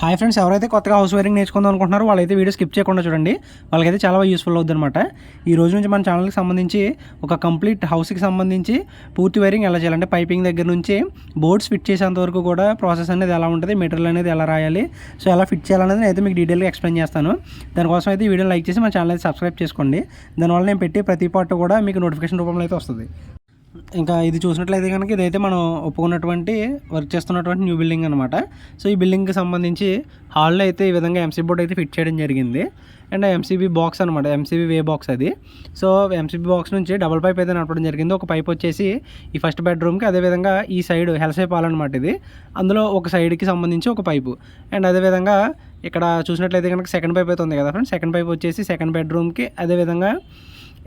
Hi friends ఎవరైతే కొత్తగా house wiring నేర్చుకుందాం అనుకుంటున్నారో వాళ్ళైతే వీడియో స్కిప్ చేయకుండా చూడండి. వాళ్ళకైతే చాలా యూస్ఫుల్ అవుతుంది అనమాట ఈ రోజు నుంచి మన ఛానల్కి సంబంధించి ఒక కంప్లీట్ హౌస్కి సంబంధించి పూర్తి వైరింగ్ ఎలా చేయాలంటే పైపింగ్ దగ్గర నుంచి బోర్డ్స్ ఫిట్ చేసేంత వరకు కూడా ప్రాసెస్ అనేది ఎలా ఉంటుంది మెటీరియల్ అనేది ఎలా రాయాలి సో ఎలా ఫిట్ చేయాలనేది అయితే మీకు డీటెయిల్గా ఎక్స్ప్లెయిన్ చేస్తాను. దానికోసం అయితే ఈ వీడియో లైక్ చేసి మన ఛానల్ అయితే సబ్స్క్రైబ్ చేసుకోండి. దానివల్ల నేను పెట్టి ప్రతి పార్ట్ కూడా మీకు నోటిఫికేషన్ రూపంలో అయితే వస్తుంది. ఇంకా ఇది చూసినట్లయితే కనుక ఇదైతే మనం ఒప్పుకున్నటువంటి వర్క్ చేస్తున్నటువంటి న్యూ బిల్డింగ్ అనమాట సో ఈ బిల్డింగ్కి సంబంధించి హాల్లో అయితే ఈ విధంగా ఎంసీబీ బోర్డ్ అయితే ఫిట్ చేయడం జరిగింది. అండ్ ఎంసీబీ బాక్స్ అనమాట ఎంసీబీ వే బాక్స్ అది. సో ఎంసీబీ బాక్స్ నుంచి డబుల్ పైప్ అయితే నడపడం జరిగింది. ఒక పైప్ వచ్చేసి ఈ ఫస్ట్ బెడ్రూమ్కి అదేవిధంగా ఈ సైడ్ హెల్సైప్ హాల్ అనమాట ఇది. అందులో ఒక సైడ్కి సంబంధించి ఒక పైపు అండ్ అదేవిధంగా ఇక్కడ చూసినట్లయితే కనుక సెకండ్ పైప్ అయితే ఉంది కదా ఫ్రెండ్స్ సెకండ్ పైప్ వచ్చేసి సెకండ్ బెడ్రూమ్కి అదేవిధంగా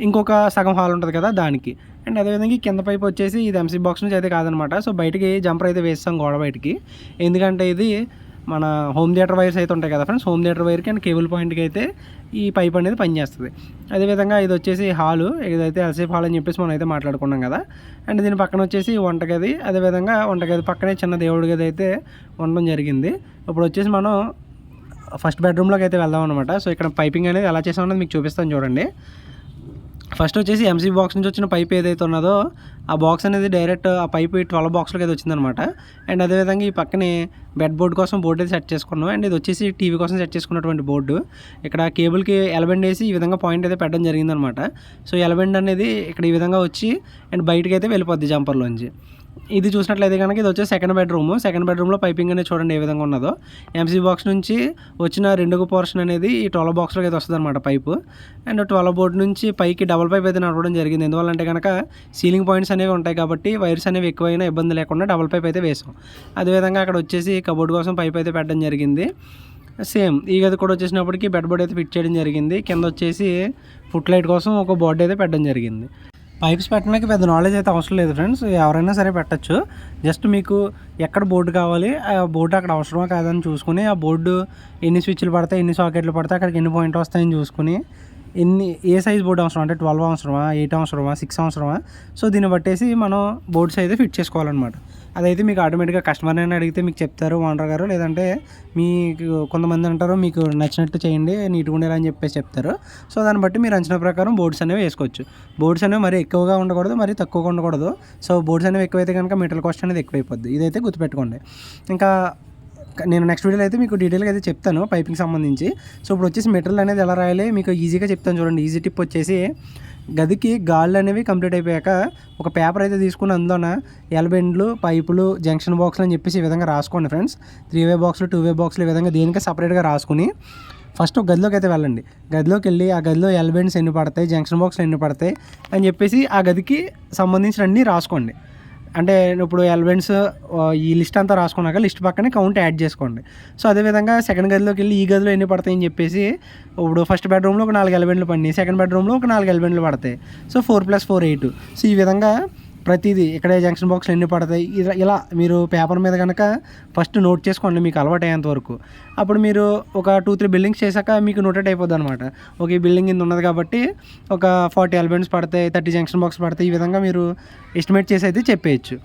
ఇంకొక సగం హాల్ ఉంటుంది కదా దానికి. అండ్ అదేవిధంగా కింద పైపు వచ్చేసి ఇది ఎంసీ బాక్స్ నుంచి అయితే కాదనమాట. సో బయటికి జంపర్ అయితే వేస్తాం గోడ బయటికి. ఎందుకంటే ఇది మన హోమ్ థియేటర్ వైర్స్ అయితే ఉంటాయి కదా ఫ్రెండ్స్ హోమ్ థియేటర్ వైర్కి అండ్ కేబుల్ పాయింట్కి అయితే ఈ పైప్ అనేది పనిచేస్తుంది. అదేవిధంగా ఇది వచ్చేసి హాలు ఇదైతే ఎల్సేఫ్ హాల్ అని చెప్పేసి మనం అయితే మాట్లాడుకున్నాం కదా. అండ్ దీని పక్కన వచ్చేసి వంటగది అదేవిధంగా వంటగది పక్కనే చిన్న దేవుడి గది అయితే ఉండడం జరిగింది. ఇప్పుడు వచ్చేసి మనం ఫస్ట్ బెడ్రూమ్లోకి అయితే వెళ్దాం అనమాట సో ఇక్కడ పైపింగ్ అనేది ఎలా చేసామన్నది మీకు చూపిస్తాను చూడండి. ఫస్ట్ వచ్చేసి ఎంసీ బాక్స్ నుంచి వచ్చిన పైప్ ఏదైతే ఉన్నదో ఆ బాక్స్ అనేది డైరెక్ట్ ఆ పైప్ ట్వెల్వ్ బాక్స్లోకి అయితే వచ్చిందనమాట. అండ్ అదేవిధంగా ఈ పక్కనే బెడ్ బోర్డ్ కోసం బోర్డు అయితే సెట్ చేసుకున్నాం. అండ్ ఇది వచ్చేసి టీవీ కోసం సెట్ చేసుకున్నటువంటి బోర్డు ఇక్కడ కేబుల్కి ఎలబెండ్ వేసి ఈ విధంగా పాయింట్ అయితే పెట్టడం జరిగిందనమాట. సో ఎలబెండ్ అనేది ఇక్కడ ఈ విధంగా వచ్చి అండ్ బయటకి అయితే వెళ్ళిపోద్ది జంపర్లోంచి ఇది చూసినట్లయితే కనుక ఇది వచ్చే సెకండ్ బెడ్రూమ్ సెకండ్ బెడ్రూమ్లో పైపింగ్ అనేది చూడండి ఏ విధంగా ఉన్నదో. ఎంసీ బాక్స్ నుంచి వచ్చిన రెండుగు పోర్షన్ అనేది ఈ ట్వెల్వ్ బాక్స్లోకి అయితే వస్తుంది అనమాట పైపు అండ్ ట్వెల్వ్ బోర్డ్ నుంచి పైకి డబల్ పైప్ అయితే నడవడం జరిగింది. ఎందువల్లంటే కనుక సీలింగ్ పాయింట్స్ అనేవి ఉంటాయి కాబట్టి వైర్స్ అనేవి ఎక్కువైనా ఇబ్బంది లేకుండా డబల్ పైప్ అయితే వేసాం. అదేవిధంగా అక్కడ వచ్చేసి కబోర్డ్ కోసం పైప్ అయితే పెట్టడం జరిగింది. సేమ్ ఈ గది కూడా వచ్చేసినప్పటికీ బెడ్ బోర్డ్ అయితే ఫిట్ చేయడం జరిగింది. కింద వచ్చేసి ఫుట్ లైట్ కోసం ఒక బోర్డు అయితే పెట్టడం జరిగింది. పైప్స్ పెట్టడానికి పెద్ద నాలెడ్జ్ అయితే అవసరం లేదు ఫ్రెండ్స్ ఎవరైనా సరే పెట్టచ్చు. జస్ట్ మీకు ఎక్కడ బోర్డు కావాలి ఆ బోర్డు అక్కడ అవసరమా కాదని చూసుకుని ఆ బోర్డు ఎన్ని స్విచ్లు పడతాయి ఎన్ని సాకెట్లు పడతాయి అక్కడికి ఎన్ని పాయింట్ వస్తాయని చూసుకుని ఎన్ని ఏ సైజ్ బోర్డు అవసరం? అంటే ట్వెల్వ్ అవసరమా ఎయిట్ అవసరమా సిక్స్ అవసరమా? సో దీన్ని బట్టేసి మనం బోర్డ్స్ అయితే ఫిట్ చేసుకోవాలన్నమాట. అదైతే మీకు ఆటోమేటిక్గా కస్టమర్ అని అడిగితే మీకు చెప్తారు ఓనర్ గారు. లేదంటే మీకు కొంతమంది అంటారు మీకు నచ్చినట్టు చేయండి నీట్గా ఉండేలా అని చెప్పేసి చెప్తారు. సో దాన్ని బట్టి మీరు అంచనా ప్రకారం బోర్డ్స్ అనేవి వేసుకోవచ్చు. బోర్డ్స్ అనేవి మరీ ఎక్కువగా ఉండకూడదు మరీ తక్కువగా ఉండకూడదు. సో బోర్డ్స్ అనేవి ఎక్కువైతే కనుక మెటీరియల్ కాస్ట్ అనేది ఎక్కువైపోద్ది. ఇదైతే గుర్తుపెట్టుకోండి. ఇంకా నేను నెక్స్ట్ వీడియోలో అయితే మీకు డీటెయిల్గా అయితే చెప్తాను పైపింగ్ సంబంధించి. సో ఇప్పుడు వచ్చేసి మెటీరియల్ అనేది ఎలా రాయాలి మీకు ఈజీగా చెప్తాను చూడండి. ఈజీ టిప్ వచ్చేసి గదికి గాళ్ళు అనేవి కంప్లీట్ అయిపోయాక ఒక పేపర్ అయితే తీసుకుని అందులోన ఎల్బెండ్లు పైపులు జంక్షన్ బాక్స్లు అని చెప్పేసి ఈ విధంగా రాసుకోండి ఫ్రెండ్స్. త్రీ వే బాక్స్లు టూ వే బాక్స్లు ఈ విధంగా దేనికే సపరేట్గా రాసుకుని ఫస్ట్ ఒక గదిలోకి అయితే వెళ్ళండి. గదిలోకి వెళ్ళి ఆ గదిలో ఎల్బెండ్స్ ఎన్ని పడతాయి జంక్షన్ బాక్స్లు ఎన్ని పడతాయి అని చెప్పేసి ఆ గదికి సంబంధించిన అన్నీ రాసుకోండి. అంటే ఇప్పుడు ఎలిమెంట్స్ ఈ లిస్ట్ అంతా రాసుకున్నాక లిస్ట్ పక్కనే కౌంట్ యాడ్ చేసుకోండి. సో అదేవిధంగా సెకండ్ గదిలోకి వెళ్ళి ఈ గదిలో ఎన్ని పడతాయని చెప్పేసి ఇప్పుడు ఫస్ట్ బెడ్రూమ్లో ఒక నాలుగు ఎలిమెంట్లు పడినాయి సెకండ్ బెడ్రూమ్లో ఒక నాలుగు ఎలిమెంట్లు పడతాయి. So four plus four eight so ఈ విధంగా ప్రతిదీ ఇక్కడే జంక్షన్ బాక్స్లు ఎన్ని పడతాయి? ఇలా ఇలా మీరు పేపర్ మీద కనుక ఫస్ట్ నోట్ చేసుకోండి మీకు అలవాటు అయ్యేంత వరకు. అప్పుడు మీరు ఒక టూ త్రీ బిల్డింగ్స్ చేశాక మీకు నోటెడ్ అయిపోద్ది అనమాట ఒక ఈ బిల్డింగ్ ఇంత ఉన్నది కాబట్టి ఒక ఫార్టీ ఎలిమెంట్స్ పడతాయి థర్టీ జంక్షన్ బాక్స్ పడతాయి ఈ విధంగా మీరు ఎస్టిమేట్ చేసి అయితే చెప్పేయచ్చు.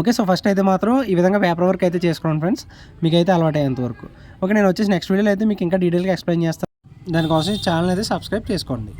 ఓకే సో ఫస్ట్ అయితే మాత్రం ఈ విధంగా పేపర్ వర్క్ అయితే చేసుకోండి ఫ్రెండ్స్. మీకైతే అలవాటు అయ్యేంత వరకు. ఓకే నేను వచ్చేసి నెక్స్ట్ వీడియోలో అయితే మీకు ఇంకా డీటెయిల్గా ఎక్స్ప్లెయిన్ చేస్తాను దానికోసం ఛానల్ అయితే సబ్స్క్రైబ్ చేసుకోండి.